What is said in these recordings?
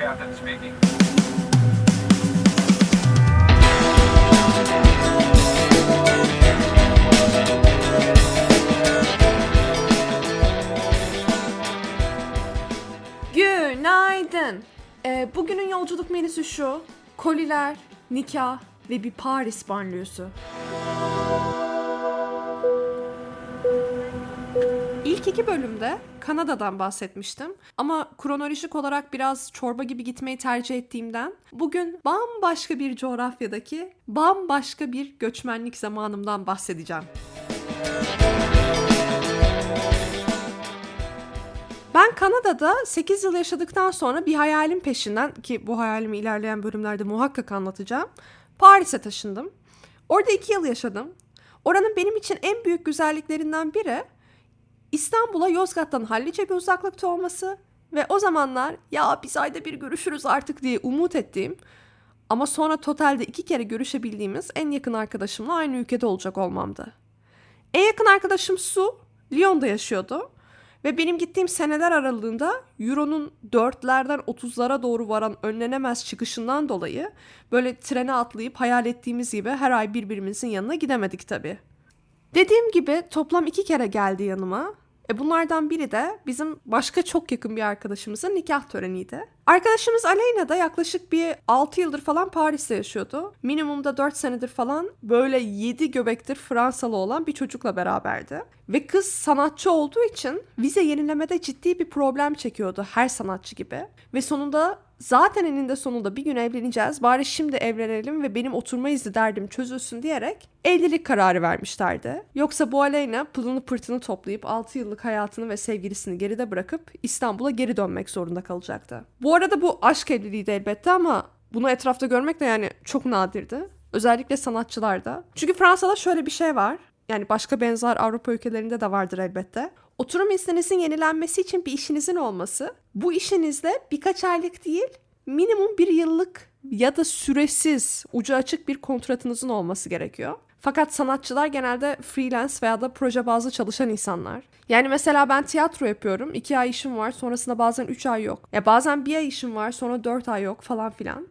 Captain speaking. Günaydın. Ee, bugünün yolculuk menüsü şu. Koliler, nikah ve bir Paris banliyösü. İlk iki bölümde Kanada'dan bahsetmiştim. Ama kronolojik olarak biraz çorba gibi gitmeyi tercih ettiğimden bugün bambaşka bir coğrafyadaki bambaşka bir göçmenlik zamanımdan bahsedeceğim. Ben Kanada'da 8 yıl yaşadıktan sonra bir hayalin peşinden ki bu hayalimi ilerleyen bölümlerde muhakkak anlatacağım. Paris'e taşındım. Orada 2 yıl yaşadım. Oranın benim için en büyük güzelliklerinden biri İstanbul'a Yozgat'tan hallice bir uzaklıkta olması ve o zamanlar ya biz ayda bir görüşürüz artık diye umut ettiğim ama sonra totalde iki kere görüşebildiğimiz en yakın arkadaşımla aynı ülkede olacak olmamdı. En yakın arkadaşım Su, Lyon'da yaşıyordu. Ve benim gittiğim seneler aralığında Euro'nun 4'lerden 30'lara doğru varan önlenemez çıkışından dolayı böyle trene atlayıp hayal ettiğimiz gibi her ay birbirimizin yanına gidemedik tabii. Dediğim gibi toplam iki kere geldi yanıma. E bunlardan biri de bizim başka çok yakın bir arkadaşımızın nikah töreniydi. Arkadaşımız Aleyna da yaklaşık bir 6 yıldır falan Paris'te yaşıyordu. Minimumda 4 senedir falan böyle 7 göbektir Fransalı olan bir çocukla beraberdi. Ve kız sanatçı olduğu için vize yenilemede ciddi bir problem çekiyordu her sanatçı gibi. Ve sonunda zaten eninde sonunda bir gün evleneceğiz bari şimdi evlenelim ve benim oturma izni derdim çözülsün diyerek evlilik kararı vermişlerdi. Yoksa bu Aleyna pılını pırtını toplayıp 6 yıllık hayatını ve sevgilisini geride bırakıp İstanbul'a geri dönmek zorunda kalacaktı. Bu arada bu aşk evliliğiydi elbette ama bunu etrafta görmek de yani çok nadirdi. Özellikle sanatçılarda. Çünkü Fransa'da şöyle bir şey var. Yani başka benzer Avrupa ülkelerinde de vardır elbette. Oturum izninizin yenilenmesi için bir işinizin olması, bu işinizde birkaç aylık değil, minimum bir yıllık ya da süresiz, ucu açık bir kontratınızın olması gerekiyor. Fakat sanatçılar genelde freelance veya da proje bazlı çalışan insanlar. Yani mesela ben tiyatro yapıyorum. iki ay işim var. Sonrasında bazen üç ay yok. Ya bazen bir ay işim var. Sonra dört ay yok falan filan.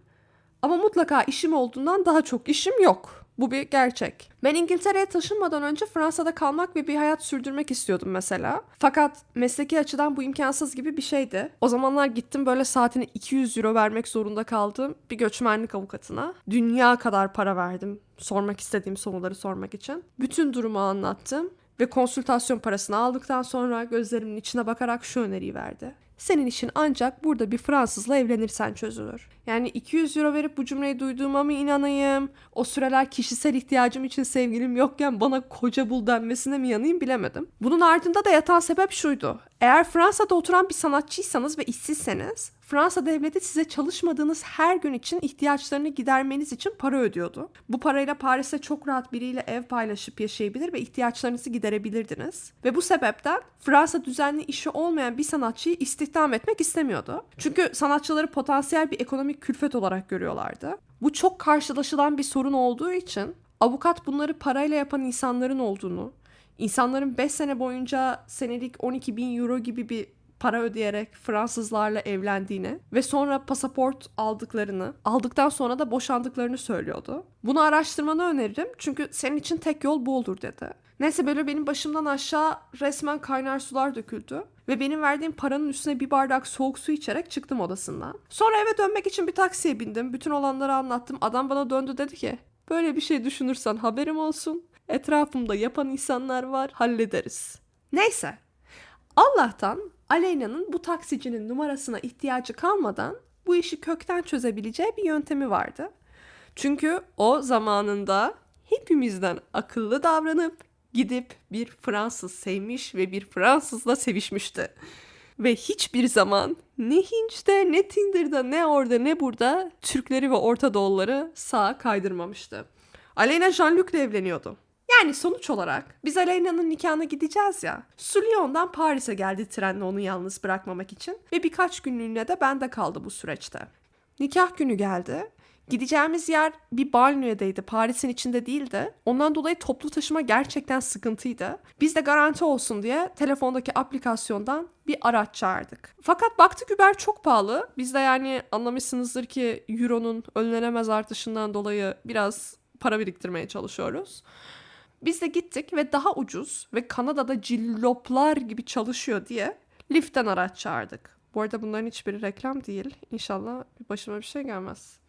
Ama mutlaka işim olduğundan daha çok işim yok. Bu bir gerçek. Ben İngiltere'ye taşınmadan önce Fransa'da kalmak ve bir hayat sürdürmek istiyordum mesela. Fakat mesleki açıdan bu imkansız gibi bir şeydi. O zamanlar gittim böyle saatine 200 euro vermek zorunda kaldığım bir göçmenlik avukatına. Dünya kadar para verdim sormak istediğim soruları sormak için. Bütün durumu anlattım ve konsültasyon parasını aldıktan sonra gözlerimin içine bakarak şu öneriyi verdi. Senin işin ancak burada bir Fransızla evlenirsen çözülür. Yani 200 euro verip bu cümleyi duyduğuma mı inanayım? O süreler kişisel ihtiyacım için sevgilim yokken bana koca bul denmesine mi yanayım bilemedim. Bunun ardında da yatan sebep şuydu. Eğer Fransa'da oturan bir sanatçıysanız ve işsizseniz Fransa devleti size çalışmadığınız her gün için ihtiyaçlarını gidermeniz için para ödüyordu. Bu parayla Paris'te çok rahat biriyle ev paylaşıp yaşayabilir ve ihtiyaçlarınızı giderebilirdiniz. Ve bu sebepten Fransa düzenli işi olmayan bir sanatçıyı istihdam etmek istemiyordu. Çünkü sanatçıları potansiyel bir ekonomik külfet olarak görüyorlardı. Bu çok karşılaşılan bir sorun olduğu için avukat bunları parayla yapan insanların olduğunu, insanların 5 sene boyunca senelik 12 bin euro gibi bir para ödeyerek Fransızlarla evlendiğini ve sonra pasaport aldıklarını, aldıktan sonra da boşandıklarını söylüyordu. Bunu araştırmanı öneririm çünkü senin için tek yol bu olur dedi. Neyse böyle benim başımdan aşağı resmen kaynar sular döküldü. Ve benim verdiğim paranın üstüne bir bardak soğuk su içerek çıktım odasından. Sonra eve dönmek için bir taksiye bindim. Bütün olanları anlattım. Adam bana döndü dedi ki böyle bir şey düşünürsen haberim olsun. Etrafımda yapan insanlar var hallederiz. Neyse Allah'tan Aleyna'nın bu taksicinin numarasına ihtiyacı kalmadan bu işi kökten çözebileceği bir yöntemi vardı. Çünkü o zamanında hepimizden akıllı davranıp gidip bir Fransız sevmiş ve bir Fransızla sevişmişti. Ve hiçbir zaman ne Hinch'te ne Tinder'da ne orada ne burada Türkleri ve Orta Doğulları sağa kaydırmamıştı. Aleyna Jean-Luc'le evleniyordu. Yani sonuç olarak biz Aleyna'nın nikahına gideceğiz ya. Sulyon'dan Paris'e geldi trenle onu yalnız bırakmamak için ve birkaç günlüğüne de bende kaldı bu süreçte. Nikah günü geldi. Gideceğimiz yer bir banliyödeydi. Paris'in içinde değildi. Ondan dolayı toplu taşıma gerçekten sıkıntıydı. Biz de garanti olsun diye telefondaki aplikasyondan bir araç çağırdık. Fakat baktık Uber çok pahalı. Biz de yani anlamışsınızdır ki Euro'nun önlenemez artışından dolayı biraz para biriktirmeye çalışıyoruz. Biz de gittik ve daha ucuz ve Kanada'da cilloplar gibi çalışıyor diye Lyft'ten araç çağırdık. Bu arada bunların hiçbiri reklam değil. İnşallah başıma bir şey gelmez.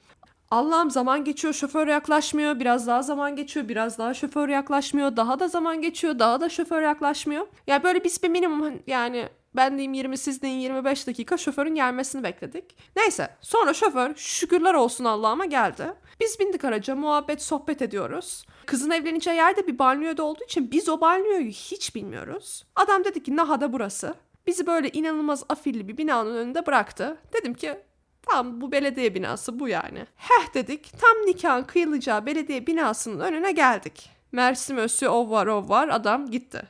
Allah'ım zaman geçiyor şoför yaklaşmıyor. Biraz daha zaman geçiyor. Biraz daha şoför yaklaşmıyor. Daha da zaman geçiyor. Daha da şoför yaklaşmıyor. Yani böyle biz bir minimum yani ben diyeyim 20 siz deyin 25 dakika şoförün gelmesini bekledik. Neyse sonra şoför şükürler olsun Allah'ıma geldi. Biz bindik araca muhabbet sohbet ediyoruz. Kızın evleneceği yerde bir banliyöde olduğu için biz o banliyoyu hiç bilmiyoruz. Adam dedi ki Naha'da burası. Bizi böyle inanılmaz afilli bir binanın önünde bıraktı. Dedim ki Tam bu belediye binası bu yani. Heh dedik tam nikahın kıyılacağı belediye binasının önüne geldik. Mersi Mösyö ov var ov var adam gitti.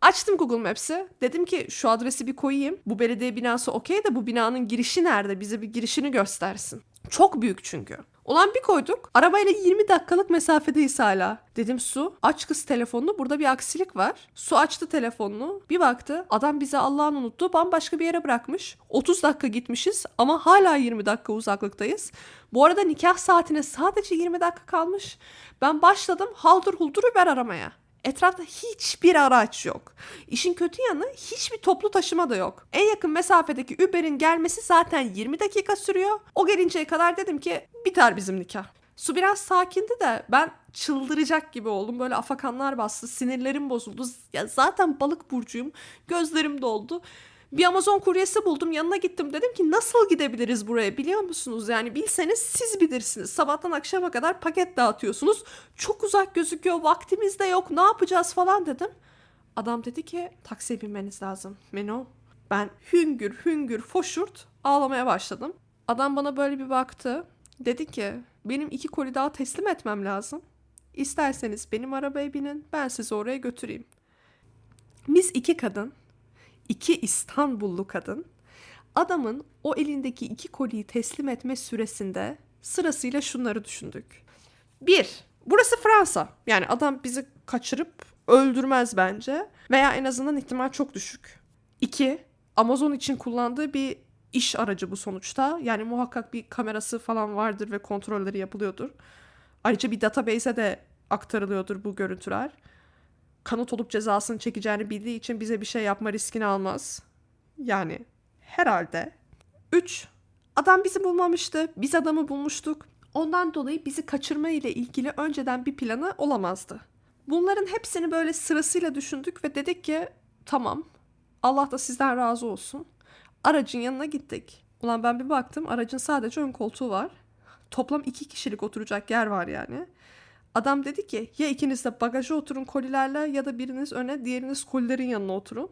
Açtım Google Maps'i. Dedim ki şu adresi bir koyayım. Bu belediye binası okey de bu binanın girişi nerede? Bize bir girişini göstersin. Çok büyük çünkü. Ulan bir koyduk. Arabayla 20 dakikalık mesafedeyiz hala. Dedim Su aç kız telefonunu burada bir aksilik var. Su açtı telefonunu. Bir baktı adam bize Allah'ın unuttu bambaşka bir yere bırakmış. 30 dakika gitmişiz ama hala 20 dakika uzaklıktayız. Bu arada nikah saatine sadece 20 dakika kalmış. Ben başladım haldır huldur Uber aramaya. Etrafta hiçbir araç yok. İşin kötü yanı hiçbir toplu taşıma da yok. En yakın mesafedeki Uber'in gelmesi zaten 20 dakika sürüyor. O gelinceye kadar dedim ki biter bizim nikah. Su biraz sakindi de ben çıldıracak gibi oldum. Böyle afakanlar bastı, sinirlerim bozuldu. Ya zaten balık burcuyum. Gözlerim doldu. Bir Amazon kuryesi buldum yanına gittim dedim ki nasıl gidebiliriz buraya biliyor musunuz? Yani bilseniz siz bilirsiniz. Sabahtan akşama kadar paket dağıtıyorsunuz. Çok uzak gözüküyor vaktimiz de yok ne yapacağız falan dedim. Adam dedi ki taksiye binmeniz lazım. Meno. Ben hüngür hüngür foşurt ağlamaya başladım. Adam bana böyle bir baktı. Dedi ki benim iki koli daha teslim etmem lazım. İsterseniz benim arabaya binin ben sizi oraya götüreyim. Biz iki kadın iki İstanbullu kadın adamın o elindeki iki koliyi teslim etme süresinde sırasıyla şunları düşündük. Bir, burası Fransa. Yani adam bizi kaçırıp öldürmez bence. Veya en azından ihtimal çok düşük. İki, Amazon için kullandığı bir iş aracı bu sonuçta. Yani muhakkak bir kamerası falan vardır ve kontrolleri yapılıyordur. Ayrıca bir database'e de aktarılıyordur bu görüntüler kanıt olup cezasını çekeceğini bildiği için bize bir şey yapma riskini almaz. Yani herhalde. 3. Adam bizi bulmamıştı. Biz adamı bulmuştuk. Ondan dolayı bizi kaçırma ile ilgili önceden bir planı olamazdı. Bunların hepsini böyle sırasıyla düşündük ve dedik ki tamam Allah da sizden razı olsun. Aracın yanına gittik. Ulan ben bir baktım aracın sadece ön koltuğu var. Toplam iki kişilik oturacak yer var yani. Adam dedi ki ya ikiniz de bagaja oturun kolilerle ya da biriniz öne diğeriniz kolilerin yanına oturun.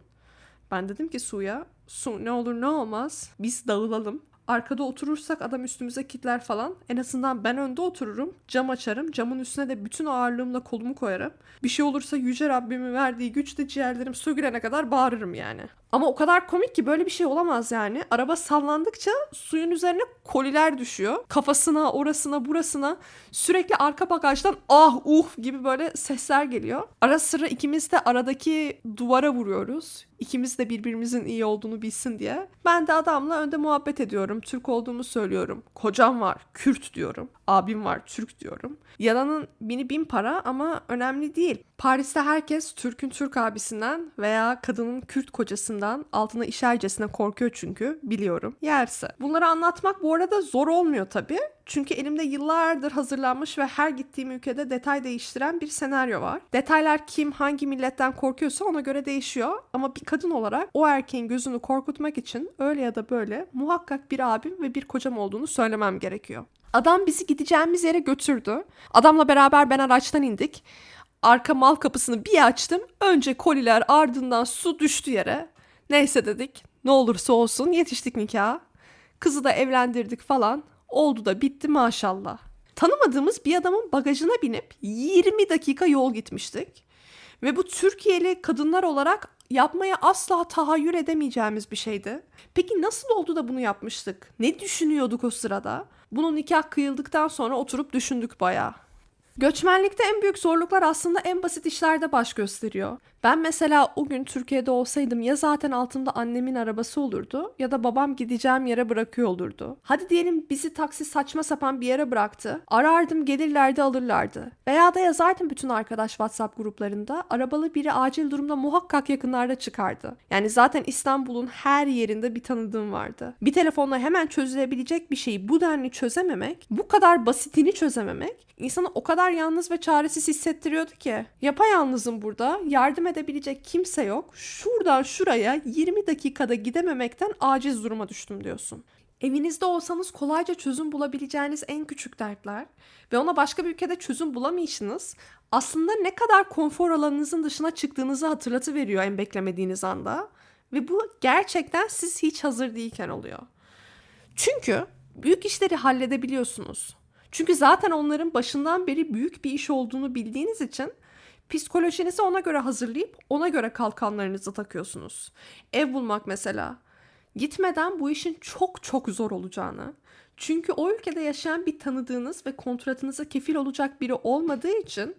Ben dedim ki Su'ya Su ne olur ne olmaz biz dağılalım. Arkada oturursak adam üstümüze kitler falan. En azından ben önde otururum. Cam açarım. Camın üstüne de bütün ağırlığımla kolumu koyarım. Bir şey olursa Yüce Rabbimin verdiği güçle ciğerlerim sökülene kadar bağırırım yani. Ama o kadar komik ki böyle bir şey olamaz yani. Araba sallandıkça suyun üzerine koliler düşüyor. Kafasına, orasına, burasına sürekli arka bagajdan ah uh gibi böyle sesler geliyor. Ara sıra ikimiz de aradaki duvara vuruyoruz. İkimiz de birbirimizin iyi olduğunu bilsin diye. Ben de adamla önde muhabbet ediyorum. Türk olduğumu söylüyorum. Kocam var, Kürt diyorum. Abim var, Türk diyorum. Yalanın bini bin para ama önemli değil. Paris'te herkes Türk'ün Türk abisinden veya kadının Kürt kocasından altına işercesine korkuyor çünkü biliyorum. Yerse. Bunları anlatmak bu arada zor olmuyor tabii. Çünkü elimde yıllardır hazırlanmış ve her gittiğim ülkede detay değiştiren bir senaryo var. Detaylar kim hangi milletten korkuyorsa ona göre değişiyor. Ama bir kadın olarak o erkeğin gözünü korkutmak için öyle ya da böyle muhakkak bir abim ve bir kocam olduğunu söylemem gerekiyor. Adam bizi gideceğimiz yere götürdü. Adamla beraber ben araçtan indik. Arka mal kapısını bir açtım. Önce koliler ardından su düştü yere. Neyse dedik. Ne olursa olsun yetiştik nikaha. Kızı da evlendirdik falan. Oldu da bitti maşallah. Tanımadığımız bir adamın bagajına binip 20 dakika yol gitmiştik. Ve bu Türkiye'li kadınlar olarak yapmaya asla tahayyül edemeyeceğimiz bir şeydi. Peki nasıl oldu da bunu yapmıştık? Ne düşünüyorduk o sırada? Bunu nikah kıyıldıktan sonra oturup düşündük bayağı. Göçmenlikte en büyük zorluklar aslında en basit işlerde baş gösteriyor. Ben mesela o gün Türkiye'de olsaydım ya zaten altımda annemin arabası olurdu ya da babam gideceğim yere bırakıyor olurdu. Hadi diyelim bizi taksi saçma sapan bir yere bıraktı. Arardım gelirlerdi alırlardı. Veya da yazardım bütün arkadaş WhatsApp gruplarında arabalı biri acil durumda muhakkak yakınlarda çıkardı. Yani zaten İstanbul'un her yerinde bir tanıdığım vardı. Bir telefonla hemen çözülebilecek bir şeyi bu denli çözememek, bu kadar basitini çözememek insanı o kadar yalnız ve çaresiz hissettiriyordu ki. Yapayalnızım burada, yardım edebilecek kimse yok. Şuradan şuraya 20 dakikada gidememekten aciz duruma düştüm diyorsun. Evinizde olsanız kolayca çözüm bulabileceğiniz en küçük dertler ve ona başka bir ülkede çözüm bulamayışınız aslında ne kadar konfor alanınızın dışına çıktığınızı hatırlatıveriyor en beklemediğiniz anda. Ve bu gerçekten siz hiç hazır değilken oluyor. Çünkü büyük işleri halledebiliyorsunuz. Çünkü zaten onların başından beri büyük bir iş olduğunu bildiğiniz için psikolojinizi ona göre hazırlayıp ona göre kalkanlarınızı takıyorsunuz. Ev bulmak mesela. Gitmeden bu işin çok çok zor olacağını, çünkü o ülkede yaşayan bir tanıdığınız ve kontratınıza kefil olacak biri olmadığı için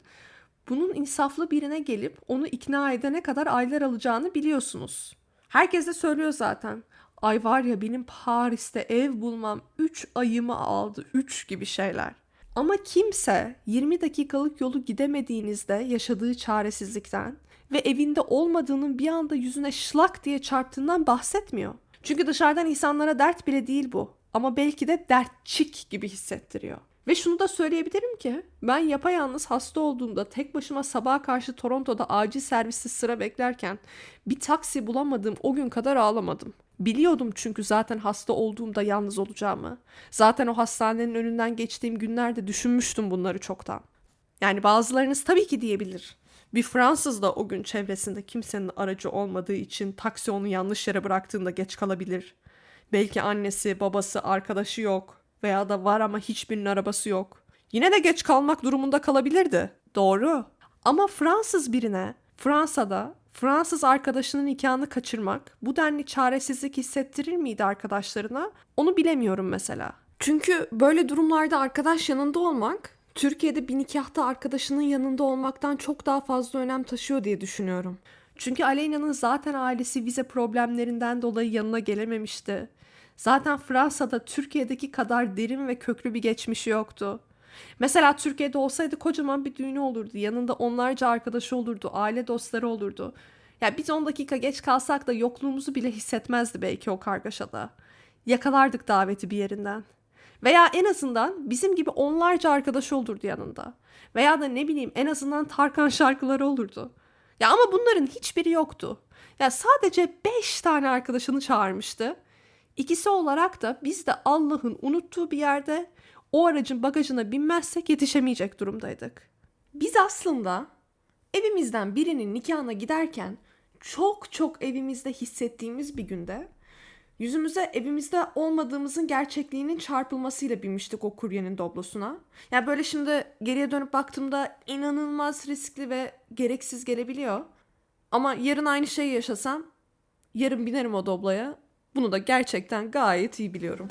bunun insaflı birine gelip onu ikna edene kadar aylar alacağını biliyorsunuz. Herkes de söylüyor zaten. Ay var ya benim Paris'te ev bulmam 3 ayımı aldı 3 gibi şeyler. Ama kimse 20 dakikalık yolu gidemediğinizde yaşadığı çaresizlikten ve evinde olmadığının bir anda yüzüne şlak diye çarptığından bahsetmiyor. Çünkü dışarıdan insanlara dert bile değil bu. Ama belki de dertçik gibi hissettiriyor. Ve şunu da söyleyebilirim ki ben yapayalnız hasta olduğumda tek başıma sabaha karşı Toronto'da acil serviste sıra beklerken bir taksi bulamadığım o gün kadar ağlamadım. Biliyordum çünkü zaten hasta olduğumda yalnız olacağımı. Zaten o hastanenin önünden geçtiğim günlerde düşünmüştüm bunları çoktan. Yani bazılarınız tabii ki diyebilir. Bir Fransız da o gün çevresinde kimsenin aracı olmadığı için taksi onu yanlış yere bıraktığında geç kalabilir. Belki annesi, babası, arkadaşı yok veya da var ama hiçbirinin arabası yok. Yine de geç kalmak durumunda kalabilirdi. Doğru. Ama Fransız birine Fransa'da Fransız arkadaşının nikahını kaçırmak bu denli çaresizlik hissettirir miydi arkadaşlarına? Onu bilemiyorum mesela. Çünkü böyle durumlarda arkadaş yanında olmak Türkiye'de bir nikahta arkadaşının yanında olmaktan çok daha fazla önem taşıyor diye düşünüyorum. Çünkü Aleyna'nın zaten ailesi vize problemlerinden dolayı yanına gelememişti. Zaten Fransa'da Türkiye'deki kadar derin ve köklü bir geçmişi yoktu. Mesela Türkiye'de olsaydı kocaman bir düğünü olurdu. Yanında onlarca arkadaşı olurdu, aile dostları olurdu. Ya biz 10 dakika geç kalsak da yokluğumuzu bile hissetmezdi belki o kargaşada. Yakalardık daveti bir yerinden. Veya en azından bizim gibi onlarca arkadaşı olurdu yanında. Veya da ne bileyim en azından Tarkan şarkıları olurdu. Ya ama bunların hiçbiri yoktu. Ya sadece 5 tane arkadaşını çağırmıştı. İkisi olarak da biz de Allah'ın unuttuğu bir yerde o aracın bagajına binmezsek yetişemeyecek durumdaydık. Biz aslında evimizden birinin nikahına giderken çok çok evimizde hissettiğimiz bir günde yüzümüze evimizde olmadığımızın gerçekliğinin çarpılmasıyla binmiştik o kuryenin doblosuna. Yani böyle şimdi geriye dönüp baktığımda inanılmaz riskli ve gereksiz gelebiliyor. Ama yarın aynı şeyi yaşasam yarın binerim o dobloya. Bunu da gerçekten gayet iyi biliyorum.